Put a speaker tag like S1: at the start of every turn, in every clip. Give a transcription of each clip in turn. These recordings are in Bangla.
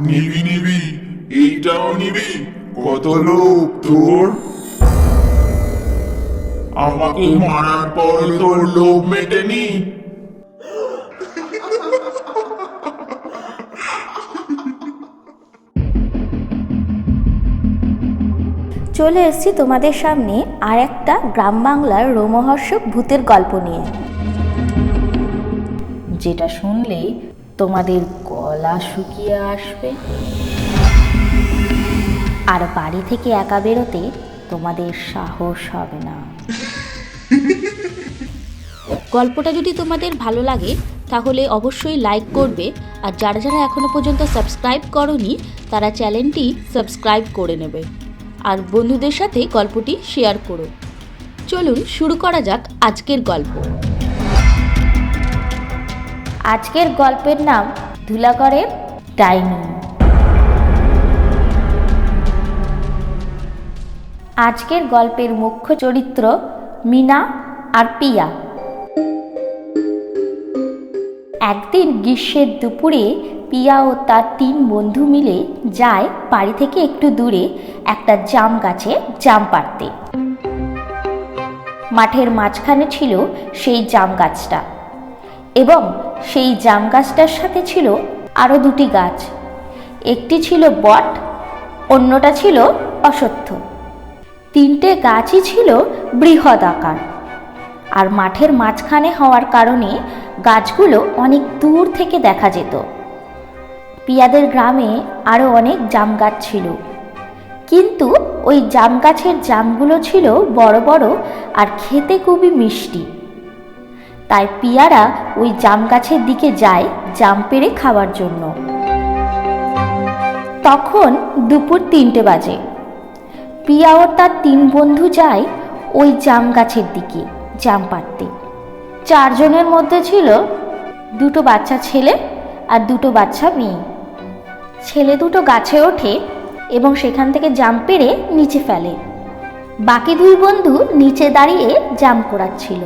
S1: নিবি নিবি, এইটাও নিবি। কত লোক তোর? আমাকে মারার পর তোর লোভ মেটেনি।
S2: চলে এসেছি তোমাদের সামনে আর একটা গ্রাম বাংলার রোমহর্ষক ভূতের গল্প নিয়ে। যেটা শুনলেই তোমাদের গলা শুকিয়ে আসবে। আর বাড়ি থেকে একা বেরোতে তোমাদের সাহস হবে না। গল্পটা যদি তোমাদের ভালো লাগে তাহলে অবশ্যই লাইক করবে। আর যারা যারা এখনও পর্যন্ত সাবস্ক্রাইব করনি তারা চ্যানেলটি সাবস্ক্রাইব করে নেবে। আর বন্ধুদের সাথে গল্পটি শেয়ার করো। চলুন শুরু করা যাক আজকের গল্প। আজকের গল্পের নাম ধুলাগড়ের ডাইনি। আজকের গল্পের মুখ্য চরিত্র মিনা আর পিয়া। একদিন গ্রীষ্মের দুপুরে পিয়া ও তার তিন বন্ধু মিলে যায় বাড়ি থেকে একটু দূরে একটা জাম গাছে জাম পাড়তে। মাঠের মাঝখানে ছিল সেই জাম গাছটা। এবং সেই জাম গাছটার সাথে ছিল আরও দুটি গাছ। একটি ছিল বট, অন্যটা ছিল অশ্বত্থ তিনটে গাছই ছিল বৃহৎ আকার। আর মাঠের মাঝখানে হওয়ার কারণে গাছগুলো অনেক দূর থেকে দেখা যেত। পিয়াদের গ্রামে আরও অনেক জাম গাছ ছিল। কিন্তু ওই জাম গাছের জামগুলো ছিল বড় বড় আর খেতে খুবই মিষ্টি। তাই পিয়ারা ওই জাম গাছের দিকে যায় জাম পেড়ে খাওয়ার জন্য। তখন দুপুর তিনটে বাজে। পিয়া ও তার তিন বন্ধু যায় ওই জাম গাছের দিকে জাম পাড়তে। চারজনের মধ্যে ছিল দুটো বাচ্চা ছেলে আর দুটো বাচ্চা মেয়ে। ছেলে দুটো গাছে ওঠে এবং সেখান থেকে জাম পেড়ে নিচে ফেলে। বাকি দুই বন্ধু নিচে দাঁড়িয়ে জাম কোড়াচ্ছিল।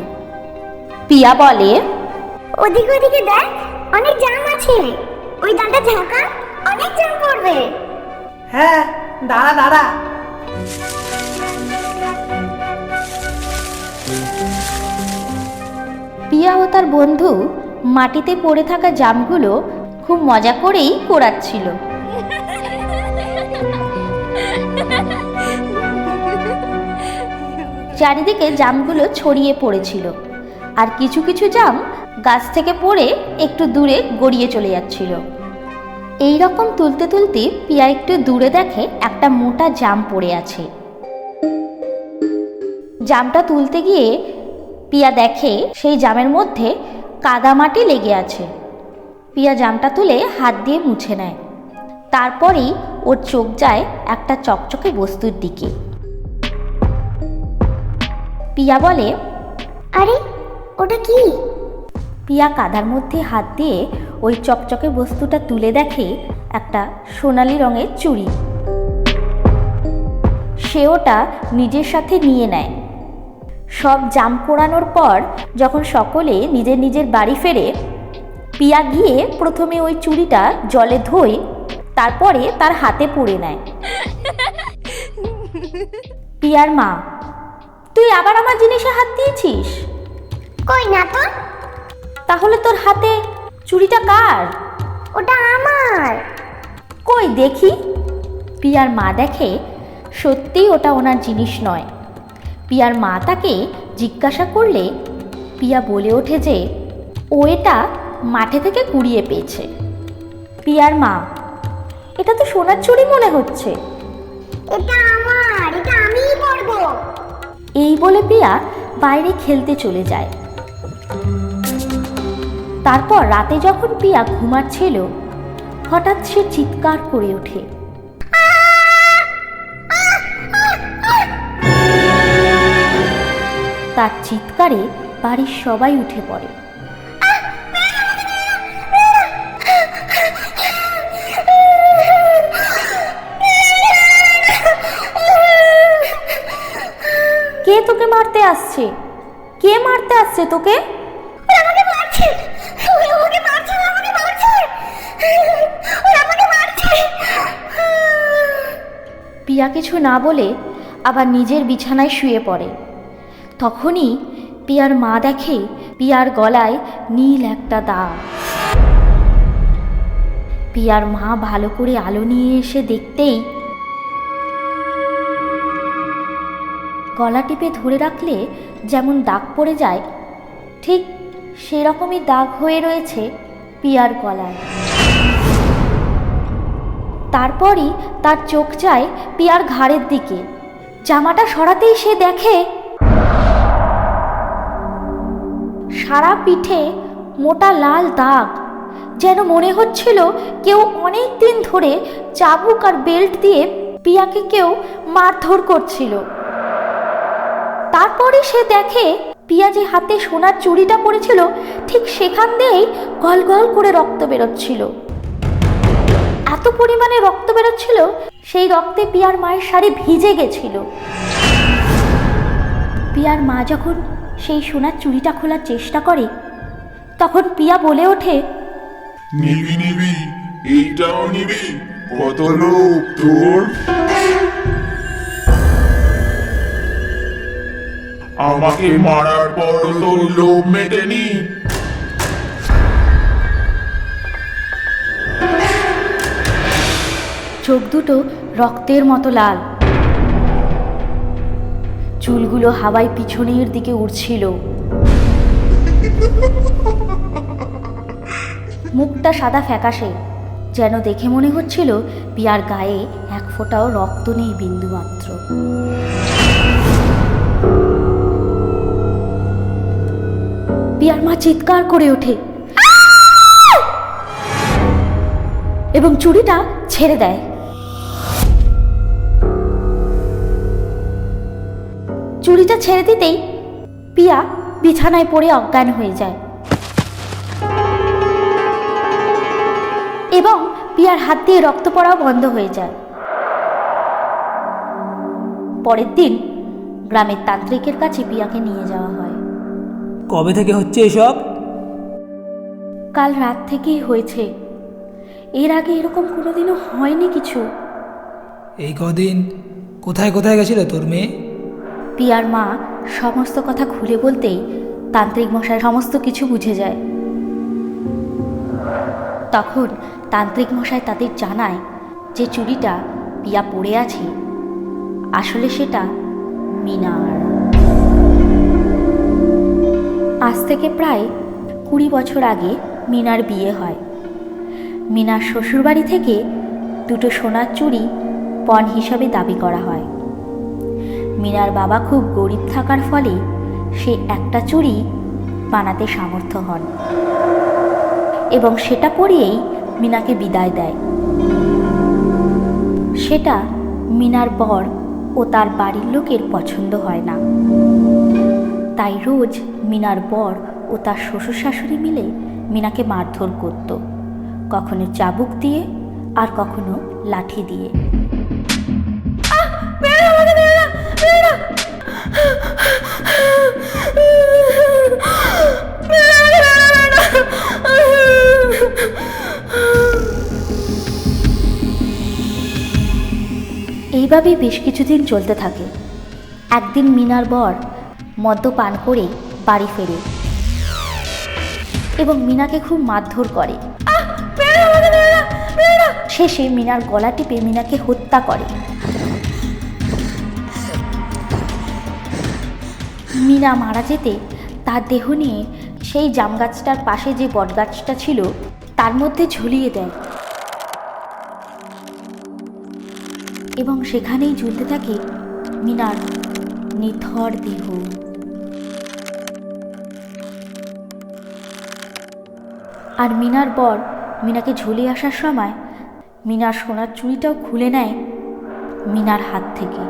S2: পিয়া বলে
S3: ওদিকে ওদিকে দেখ অনেক জাম আছে। ওই ডালটা ঝাঁকা অনেক জাম পড়বে।
S4: হ্যাঁ দাঁড়া দাঁড়া।
S2: পিয়া ও তার বন্ধু মাটিতে পড়ে থাকা জামগুলো খুব মজা করেই কোড়াচ্ছিল। চারিদিকে জামগুলো ছড়িয়ে পড়েছিল। আর কিছু কিছু জাম গাছ থেকে পড়ে একটু দূরে গড়িয়ে চলে যাচ্ছিল। এই রকম তুলতে তুলতে পিয়া একটু দূরে দেখে একটা মোটা জাম পড়ে আছে। জামটা তুলতে গিয়ে পিয়া দেখে সেই জামের মধ্যে কাদামাটি লেগে আছে। পিয়া জামটা তুলে হাত দিয়ে মুছে নেয়। তারপরেই ওর চোখ যায় একটা চকচকে বস্তুর দিকে। পিয়া বলে,
S3: আরে ওটা কি?
S2: পিয়া কাদার মধ্যে হাত দিয়ে ওই চকচকে বস্তুটা তুলে দেখে একটা সোনালি রঙের চুড়ি। সে ওটা নিজের সাথে নিয়ে নেয়। সব জাম পোড়ানোর পর যখন সকলে নিজের নিজের বাড়ি ফেরে পিয়া গিয়ে প্রথমে ওই চুড়িটা জলে ধোয় তারপরে তার হাতে পড়ে নেয়। পিয়ার মা তুই আবার আমার জিনিসে হাত দিয়েছিস?
S3: কই না তো
S2: তাহলে তোর হাতে চুড়িটা কার?
S3: ওটা আমার।
S2: কই দেখি। পিয়ার মা দেখে সত্যিই ওটা ওনার জিনিস নয়। পিয়ার মা তাকে জিজ্ঞাসা করলে পিয়া বলে ওঠে যে ও এটা মাঠে থেকে কুড়িয়ে পেয়েছে। পিয়ার মা এটা তো সোনার চুড়ি মনে হচ্ছে।
S3: এটা আমার এটা আমিই পরবো।
S2: এই বলে পিয়া বাইরে খেলতে চলে যায়। তারপর রাতে যখন পিয়া ঘুমাচ্ছিল হঠাৎ সে চিৎকার করে ওঠে। তার চিৎকারে বাড়ির সবাই উঠে পড়ে। কে তোকে মারতে আসছে? কে মারতে আসছে তোকে? পিয়া কিছু না বলে আবার নিজের বিছানায় শুয়ে পড়ে। তখনই পিয়ার মা দেখে পিয়ার গলায় নীল একটা দাগ। পিয়ার মা ভালো করে আলো নিয়ে এসে দেখতেই গলা টিপে ধরে রাখলে যেমন দাগ পড়ে যায়, ঠিক সেরকমই দাগ হয়ে রয়েছে পিয়ার গলায়। তারপরই তার চোখ যায় পিয়ার ঘাড়ের দিকে। জামাটা সরাতেই সে দেখে, সারা পিঠে মোটা লাল দাগ, যেন মনে হচ্ছিল কেউ অনেক দিন ধরে চাবুক আর বেল্ট দিয়ে পিয়াকে কেউ মারধর করছিল। তারপরে সে দেখে পিয়া যে হাতে সোনার চুড়িটা পড়েছিল, ঠিক সেখান দিয়েই গল গল করে রক্ত বেরোচ্ছিল। এত পরিমাণে রক্ত বেরোচ্ছিল, সেই রক্তে পিয়ার মায়ের শাড়ি ভিজে গেছিল। পিয়ার মা যখন সেই সোনার চুড়িটা খোলার চেষ্টা করে, তখন পিয়া বলে ওঠে,
S1: নিবি নিবি, এইটাও নিবি, কত লোক তোর? আমাকে মারার পর তোর লোভ মেটেনি
S2: চোখ দুটো রক্তের মতো লাল। চুলগুলো হাওয়ায় পিছনের দিকে উড়ছিল। মুখটা সাদা ফ্যাকাশে, যেন দেখে মনে হচ্ছিল পিয়ার গায়ে এক ফোঁটাও রক্ত নেই বিন্দুমাত্র। মা চিৎকার করে ওঠে। এবং চুড়িটা ছেড়ে দেয়। চুড়িটা ছেড়ে দিতেই পিয়া বিছানায় পড়ে অজ্ঞান হয়ে যায়। এবং পিয়ার হাত দিয়ে রক্ত পড়াও বন্ধ হয়ে যায়। পরের দিন গ্রামের তান্ত্রিকের কাছে পিয়াকে নিয়ে যাওয়া হয়।
S4: কবে থেকে হচ্ছে এসব?
S2: কাল রাত থেকেই হয়েছে। এর আগে এরকম কোনোদিনও হয়নি কিছু।
S5: এই কদিন কোথায় কোথায় গেছিল তোর মেয়ে?
S2: পিয়ার মা সমস্ত কথা খুলে বলতেই তান্ত্রিক মশাই সমস্ত কিছু বুঝে যায়। তখন তান্ত্রিক মশাই তাদের জানায় যে চুড়িটা পিয়া পড়ে আছে। আসলে সেটা মিনার। আজ থেকে প্রায় কুড়ি বছর আগে মিনার বিয়ে হয়। মিনার শ্বশুরবাড়ি থেকে দুটো সোনার চুড়ি পণ হিসাবে দাবি করা হয়। মিনার বাবা খুব গরিব থাকার ফলে সে একটা চুড়ি বানাতে সামর্থ্য হন এবং সেটা পরিয়েই মিনাকে বিদায় দেয়। সেটা মিনার বর ও তার বাড়ির লোকের পছন্দ হয় না। তাই রোজ মিনার বর ও তার শ্বশুর শাশুড়ি মিলে মিনাকে মারধর করত। কখনো চাবুক দিয়ে আর কখনো লাঠি দিয়ে। এইভাবেই বেশ কিছুদিন চলতে থাকে। একদিন মিনার বর মদ্যপান করে বাড়ি ফেরে। এবং মিনাকে খুব মারধর করে। শেষে মিনার গলা টিপে মিনাকে হত্যা করে। মিনা মারা যেতে তার দেহ নিয়ে সেই জাম গাছটার পাশে যে বটগাছটা ছিল তার মধ্যে ঝুলিয়ে দেয়। এবং সেখানেই ঝুলতে থাকে মিনার নিথর দেহ। আর মিনার বর মিনাকে ঝুলে আসার সময় মিনার সোনার চুড়িটাও খুলে নেয় মিনার হাত থেকে।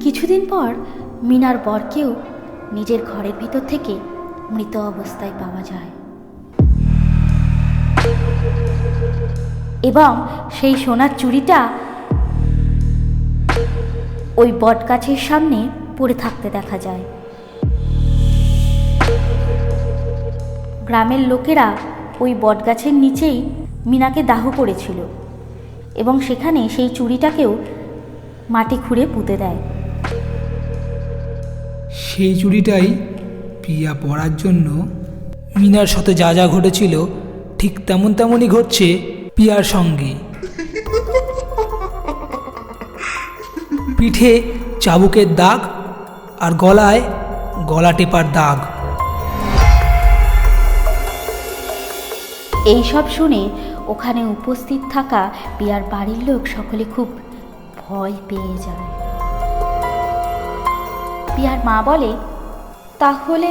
S2: কিছুদিন পর মিনার বরকেও নিজের ঘরের ভিতর থেকে মৃত অবস্থায় পাওয়া যায়। এবং সেই সোনার চুড়িটা ওই বটগাছের সামনে পড়ে থাকতে দেখা যায়। গ্রামের লোকেরা ওই বটগাছের নিচেই মিনাকে দাহ করেছিল এবং সেখানে সেই চুড়িটাকেও মাটি খুঁড়ে পুঁতে দেয়।
S5: সেই চুরিটাই পিয়া পড়ার জন্য মিনার সাথে যা যা ঘটেছিল ঠিক তেমন তেমনই ঘটছে পিয়ার সঙ্গে। পিঠে চাবুকের দাগ আর গলায় গলা টেপার দাগ।
S2: এই সব শুনে ওখানে উপস্থিত থাকা পিয়ার বাড়ির লোক সকলে খুব ভয় পেয়ে যায়। পিয়ার মা বলে, তাহলে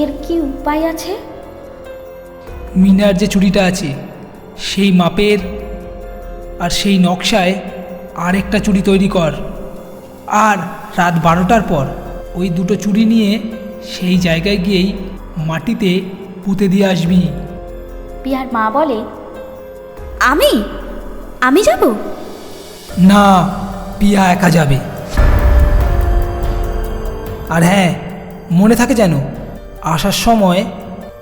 S2: এর কি উপায় আছে?
S5: মিনার যে চুড়িটা আছে, সেই মাপের আর সেই নকশায় আর একটা চুড়ি তৈরি কর। আর রাত বারোটার পর ওই দুটো চুড়ি নিয়ে সেই জায়গায় গিয়েই মাটিতে পুঁতে দিয়ে আসবি।
S2: পিয়ার মা বলে আমি? আমি যাব?
S5: না পিয়া একা যাবে। আর হ্যাঁ মনে থাকে যেন আসার সময়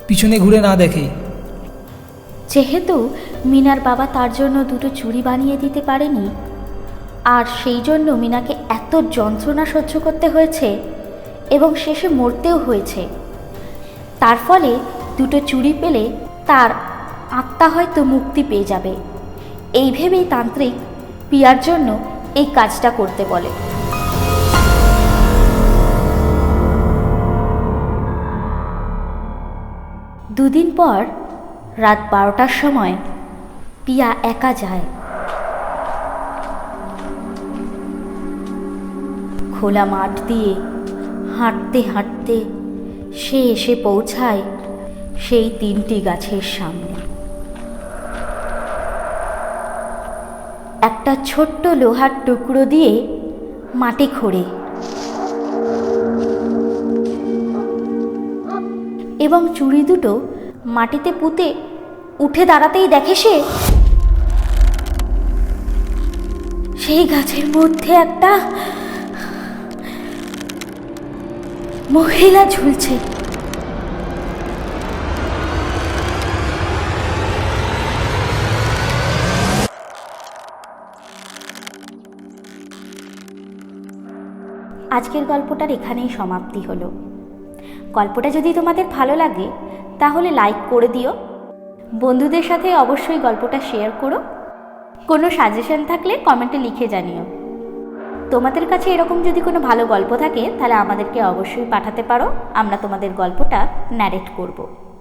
S5: পিছনে ঘুরে না দেখে।
S2: যেহেতু মিনার বাবা তার জন্য দুটো চুরি বানিয়ে দিতে পারেনি আর সেই জন্য মিনাকে এত যন্ত্রণা সহ্য করতে হয়েছে এবং শেষে মরতেও হয়েছে। তার ফলে দুটো চুরি পেলে তার আত্মা হয়তো মুক্তি পেয়ে যাবে। এই ভেবেই তান্ত্রিক পিয়ার জন্য এই কাজটা করতে বলে। দুদিন পর রাত বারোটার সময় পিয়া একা যায়। খোলা মাঠ দিয়ে হাঁটতে হাঁটতে সে এসে পৌঁছায় সেই তিনটি গাছের সামনে। একটা ছোট্ট লোহার টুকরো দিয়ে মাটি খোঁড়ে। এবং চুড়ি দুটো মাটিতে পুঁতে উঠে দাঁড়াতেই দেখে সে, সেই গাছের মধ্যে একটা মহিলা ঝুলছে। আজকের গল্পটার এখানেই সমাপ্তি হলো। গল্পটা যদি তোমাদের ভালো লাগে, তাহলে লাইক করে দিও। বন্ধুদের সাথে অবশ্যই গল্পটা শেয়ার করো। কোনো সাজেশন থাকলে কমেন্টে লিখে জানিও। তোমাদের কাছে এরকম যদি কোনো ভালো গল্প থাকে, তাহলে আমাদেরকে অবশ্যই পাঠাতে পারো। আমরা তোমাদের গল্পটা ন্যারেট করব।